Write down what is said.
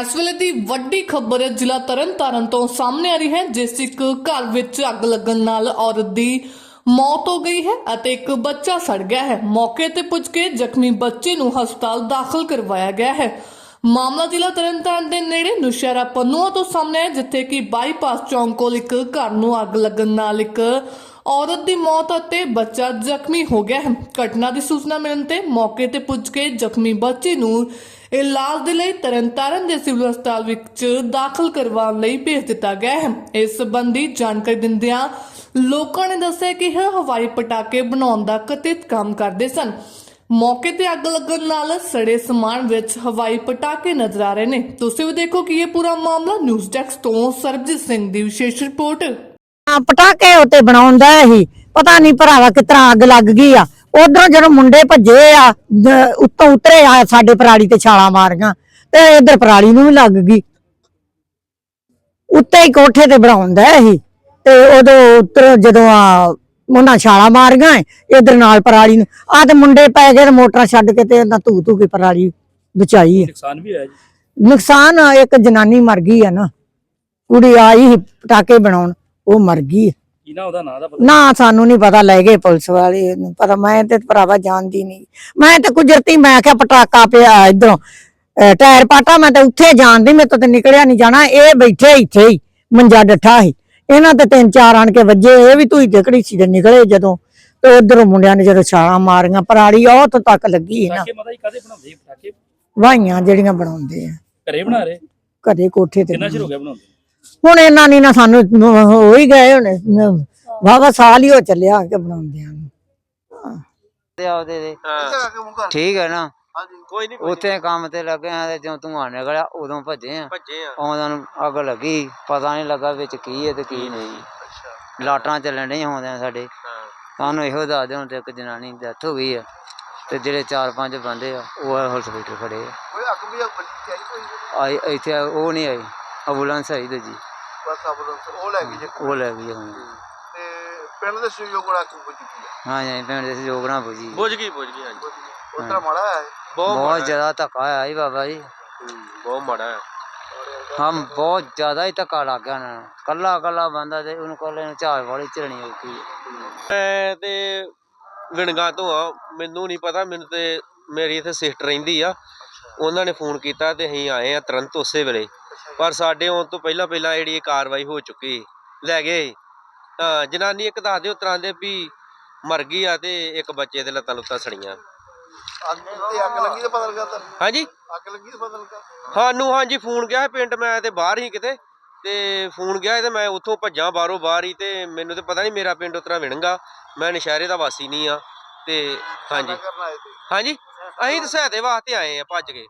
ਇਸ ਵੇਲੇ ਦੀ ਵੱਡੀ ਖਬਰ ਜ਼ਿਲ੍ਹਾ ਤਰਨਤਾਰਨ ਤੋਂ ਸਾਹਮਣੇ ਆ ਰਹੀ ਹੈ, ਜਿਸ ਇੱਕ ਘਰ ਵਿੱਚ ਅੱਗ ਲੱਗਣ ਨਾਲ ਔਰਤ ਦੀ ਮੌਤ ਹੋ ਗਈ ਹੈ ਅਤੇ ਇੱਕ ਬੱਚਾ ਸੜ ਗਿਆ ਹੈ। ਮੌਕੇ ਤੇ ਪੁੱਜ ਕੇ ਜ਼ਖਮੀ ਬੱਚੇ ਨੂੰ ਹਸਪਤਾਲ ਦਾਖਲ ਕਰਵਾਇਆ ਗਿਆ ਹੈ। ਮਾਮਲਾ ਜ਼ਿਲ੍ਹਾ ਤਰਨਤਾਰਨ ਦੇ ਨੇੜੇ ਨੁਸ਼ਹਿਰਾ ਪੰਨੂਆ ਤੋਂ ਸਾਹਮਣੇ ਹੈ ਜਿੱਥੇ ਕਿ ਬਾਈਪਾਸ ਚੌਂਕ ਕੋਲ ਇੱਕ ਘਰ ਨੂੰ ਅੱਗ ਲੱਗਣ ਨਾਲ ਇੱਕ ਔਰਤ ਦੀ ਮੌਤ ਅਤੇ ਬੱਚਾ ਜ਼ਖਮੀ ਹੋ ਗਿਆ ਹੈ। ਘਟਨਾ ਦੀ ਸੂਚਨਾ ਮਿਲਣ ਤੇ ਮੌਕੇ ਤੇ ਪੁੱਜ ਕੇ ਜ਼ਖਮੀ ਬੱਚੇ ਨੂੰ ਇਲਾਜ ਦੇ ਲਈ ਤਰਨਤਾਰਨ ਦੇ ਸਿਵਲ ਹਸਪਤਾਲ ਵਿੱਚ ਦਾਖਲ ਕਰਵਾਉਣ ਲਈ ਭੇਜ ਦਿੱਤਾ ਗਿਆ ਹੈ। ਇਸ ਸੰਬੰਧੀ ਜਾਣਕਾਰੀ ਦਿੰਦਿਆਂ ਲੋਕਾਂ ਨੇ ਦੱਸਿਆ ਕਿ ਇਹ ਹਵਾਈ ਪਟਾਕੇ ਬਣਾਉਣ ਦਾ ਕਥਿਤ ਕੰਮ ਕਰਦੇ ਸਨ। ਮੌਕੇ ਤੇ ਅੱਗ ਲੱਗਣ ਨਾਲ ਸੜੇ ਸਮਾਨ ਵਿੱਚ ਹਵਾਈ ਪਟਾਕੇ ਨਜ਼ਰ ਆ ਰਹੇ ਨੇ। ਤੁਸੀਂ ਵੀ ਦੇਖੋ ਕਿ ਇਹ ਪੂਰਾ ਮਾਮਲਾ ਨਿਊਜ਼ ਡੈਸਕ ਤੋਂ ਸਰਬਜੀਤ ਸਿੰਘ ਦੀ ਵਿਸ਼ੇਸ਼ ਰਿਪੋਰਟ। ਪਟਾਕੇ ਉੱਤੇ ਬਣਾਉਂਦਾ ਸੀ ਪਤਾ ਨਹੀਂ ਭਰਾਵਾ ਕਿਤਰਾ ਅੱਗ ਲੱਗ ਗਈ ਆ। ਉਧਰੋਂ ਜਦੋਂ ਮੁੰਡੇ ਭੱਜੇ ਆ ਉੱਤੋਂ ਉਤਰੇ ਆ ਸਾਡੇ ਪਰਾਲੀ ਤੇ ਛਾਲਾਂ ਮਾਰੀਆਂ ਤੇ ਇਧਰ ਪਰਾਲੀ ਨੂੰ ਵੀ ਲੱਗ ਗਈ। ਉੱਤੇ ਹੀ ਕੋਠੇ ਤੇ ਬਣਾਉਂਦਾ ਸੀ ਤੇ ਉਦੋਂ ਉੱਤਰ ਜਦੋਂ ਆ ਉਹਨਾਂ ਛਾਲਾਂ ਮਾਰੀਆਂ ਇਧਰ ਨਾਲ ਪਰਾਲੀ ਨੂੰ। ਆ ਤੇ ਮੁੰਡੇ ਪੈ ਗਏ ਤੇ ਮੋਟਰਾਂ ਛੱਡ ਕੇ ਤੇ ਇਹਨਾਂ ਧੂ ਧੂ ਕੇ ਪਰਾਲੀ ਬਚਾਈ ਆ ਨੁਕਸਾਨ ਵੀ ਹੋਇਆ ਜੀ। ਨੁਕਸਾਨ ਆ, ਇੱਕ ਜਨਾਨੀ ਮਰ ਗਈ ਆ ਨਾ। ਕੁੜੀ ਆਈ ਪਟਾਕੇ ਬਣਾਉਣ। ਉਹ ਮਰ ਗਈ। ਕੀ ਨਾ ਉਹਦਾ ਨਾਂ ਦਾ ਪਤਾ? ਨਾ ਸਾਨੂੰ ਨਹੀਂ ਪਤਾ ਲੈ ਗਏ ਪੁਲਿਸ ਵਾਲੇ ਨੂੰ ਪਤਾ। ਮੈਂ ਤੇ ਭਰਾਵਾ ਜਾਣਦੀ ਨਹੀਂ। ਮੈਂ ਤੇ ਕੁਦਰਤੀ ਮੈਂ ਕਿਹਾ ਪਟਾਕਾ ਪਿਆ ਇਧਰੋਂ। ਟਾਇਰ ਪਾਟਾ ਮੈਂ ਤਾਂ ਉੱਥੇ ਜਾਣਦੀ ਮੇਰੇ ਤੋਂ ਤੇ ਨਿਕਲਿਆ ਨਹੀਂ ਜਾਣਾ। ਇਹ ਬੈਠੇ ਇੱਥੇ ਹੀ ਮੰਜਾ ਡੱਠਾ ਸੀ ਇਹਨਾਂ ਤੇ ਤਿੰਨ ਚਾਰ ਆਣ ਕੇ ਵੱਜੇ। ਇਹ ਵੀ ਤੂੰ ਟਕੜੀ ਸੀ ਨਿਕਲੇ ਜਦੋਂ। ਤੇ ਉਧਰੋਂ ਮੁੰਡਿਆਂ ਨੇ ਜਦੋਂ ਛਾਲਾਂ ਮਾਰੀਆਂ ਪਰਾਲੀ ਉਹ ਤੋਂ ਤੱਕ ਲੱਗੀ ਨਾ। ਪਟਾਕੇ ਮਤਾ ਜੀ ਕਾਦੇ ਬਣਾਉਂਦੇ? ਜੀ ਪਟਾਕੇ? ਵਾਹੀਆਂ ਜਿਹੜੀਆਂ ਬਣਾਉਂਦੇ ਆ। ਘਰੇ ਬਣਾ ਰਹੇ? ਕਦੇ ਕੋਠੇ ਤੇ ਕਿੰਨਾ ਚਿਰ ਹੋ ਗਿਆ ਬਣਾਉਂਦੇ ਹੁਣ ਇਹਨਾਂ ਨੇ ਨਾ ਸਾਨੂੰ ਹੋ ਹੀ ਗਏ ਹੁਣ। ਵਾਵਾ ਸਾਲ ਹੀ ਹੋ ਚੱਲਿਆ ਕਿ ਬਣਾਉਂਦਿਆਂ ਨੂੰ। ਤੇ ਆਪਦੇ ਦੇ। ਠੀਕ ਹੈ ਨਾ? ਕੋਈ ਨਹੀਂ ਉੱਥੇ ਕੰਮ ਤੇ ਲੱਗੇ ਆ ਤੇ ਜਦੋਂ ਧੂੰਆਂ ਨਿਕਲਿਆ ਉਦੋਂ ਭੱਜੇ ਆ। ਭੱਜੇ ਆ। ਆਉਂਦਾ ਨੂੰ ਅੱਗ ਲੱਗੀ। ਪਤਾ ਨਹੀਂ ਲੱਗਾ ਵਿੱਚ ਕੀ ਹੈ ਤੇ ਕੀ ਨਹੀਂ। ਲਾਟਾਂ ਚੱਲਣ ਡਈਆਂ ਹੁੰਦਿਆਂ ਸਾਡੇ। ਸਾਨੂੰ ਇਹੋ ਦੱਸ ਦਿਓ ਤੇ ਇੱਕ ਜਨਾਨੀ ਦੀ ਡੈਥ ਹੋ ਗਈ ਆ। ਤੇ ਜਿਹੜੇ ਚਾਰ ਪੰਜ ਬੰਦੇ ਆ ਉਹ ਹਸਪੀਟਲ ਖੜੇ ਆ। ਕੋਈ ਅੱਗ ਵੀ ਬੱਚੀ ਆਈ ਕੋਈ ਆਈ ਇੱਥੇ ਉਹ ਨਹੀਂ ਆਈ। ਐਂਬੂਲੈਂਸ ਆਈ ਦੂਜੀ ਬਸ ਐਂਬੂਲੈਂਸ ਉਹ ਲੈ ਗਈ ਜੇ। ਉਹ ਲੈ ਗਈ ਹੁਣ। ਤੇ ਪਿੰਡ ਦੇ ਸਹਿਯੋਗ ਨਾਲ ਬੁੱਝ ਗਈ ਆ? ਹਾਂ ਜੀ ਪਿੰਡ ਦੇ ਸਹਿਯੋਗ ਨਾਲ ਪੁੱਜੀ ਬੁੱਝ ਗਈ ਬੁੱਝ ਗਈ ਹਾਂਜੀ। ਉਤਰਾ ਮਾੜਾ ਹੈ ਬਹੁਤ ਜ਼ਿਆਦਾ ਧੱਕਾ ਆਇਆ ਜੀ ਬਾਬਾ ਜੀ। ਬਹੁਤ ਮਾੜਾ ਹੈ। ਹਮ ਬਹੁਤ ਜ਼ਿਆਦਾ ਹੀ ਧੱਕਾ ਲੱਗ ਗਿਆ ਨਾ। ਕੱਲਾ ਕੱਲਾ ਬੰਦਾ ਤੇ ਉਹਨੂੰ ਕੱਲੇ ਨੂੰ ਝਾੜ ਵਾਲੀ ਚੜਨੀ ਔਖੀ ਹੈ। ਤੇ ਵਿਣਗਾ ਤੋਂ ਆ। ਮੈਨੂੰ ਨਹੀਂ ਪਤਾ ਮੈਨੂੰ ਤੇ ਮੇਰੀ ਇੱਥੇ ਸਿਸਟਰ ਰਹਿੰਦੀ ਆ। ਉਹਨਾਂ ਨੇ ਫੋਨ ਕੀਤਾ ਤੇ ਅਸੀਂ ਆਏ ਆ ਤੁਰੰਤ ਉਸੇ ਵੇਲੇ। ਪਰ ਸਾਡੇ ਆਉਣ ਤੋਂ ਪਹਿਲਾਂ ਪਹਿਲਾਂ ਜਿਹੜੀ ਇਹ ਕਾਰਵਾਈ ਹੋ ਚੁੱਕੀ ਲੈ ਗਏ ਤਾਂ ਜਨਾਨੀ ਇੱਕ ਦੱਸਦੇ ਉਹ ਤਰ੍ਹਾਂ ਦੇ ਵੀ ਮਰ ਗਈ ਆ ਤੇ ਇੱਕ ਬੱਚੇ ਦੇ ਲੱਤਾਂ ਲੁੱਤਾਂ ਸੜੀਆਂ। ਅੱਗ ਤੇ ਅੱਗ ਲੱਗੀ ਤਾਂ ਪਤਾ ਲੱਗਾ ਤਾਂ ਹਾਂਜੀ? ਅੱਗ ਲੱਗੀ ਤਾਂ ਪਤਾ ਲੱਗਾ ਸਾਨੂੰ ਹਾਂਜੀ ਫੋਨ ਗਿਆ ਪਿੰਡ ਮੈਂ ਤੇ ਬਾਹਰ ਹੀ ਕਿਤੇ ਤੇ ਫੋਨ ਗਿਆ ਤੇ ਮੈਂ ਉੱਥੋਂ ਭੱਜਾਂ ਬਾਹਰੋਂ ਬਾਹਰ ਹੀ ਤੇ ਮੈਨੂੰ ਤੇ ਪਤਾ ਨਹੀਂ ਮੇਰਾ ਪਿੰਡ ਉਤਰਾ ਵਿਣਗਾ। ਮੈਂ ਨਸ਼ਹਿਰੇ ਦਾ ਵਾਸੀ ਨਹੀਂ ਆ ਤੇ ਹਾਂਜੀ। ਹਾਂਜੀ? ਅਸੀਂ ਤਾਂ ਸਹਾਇਤੇ ਵਾਸਤੇ ਆਏ ਆ ਭੱਜ ਕੇ।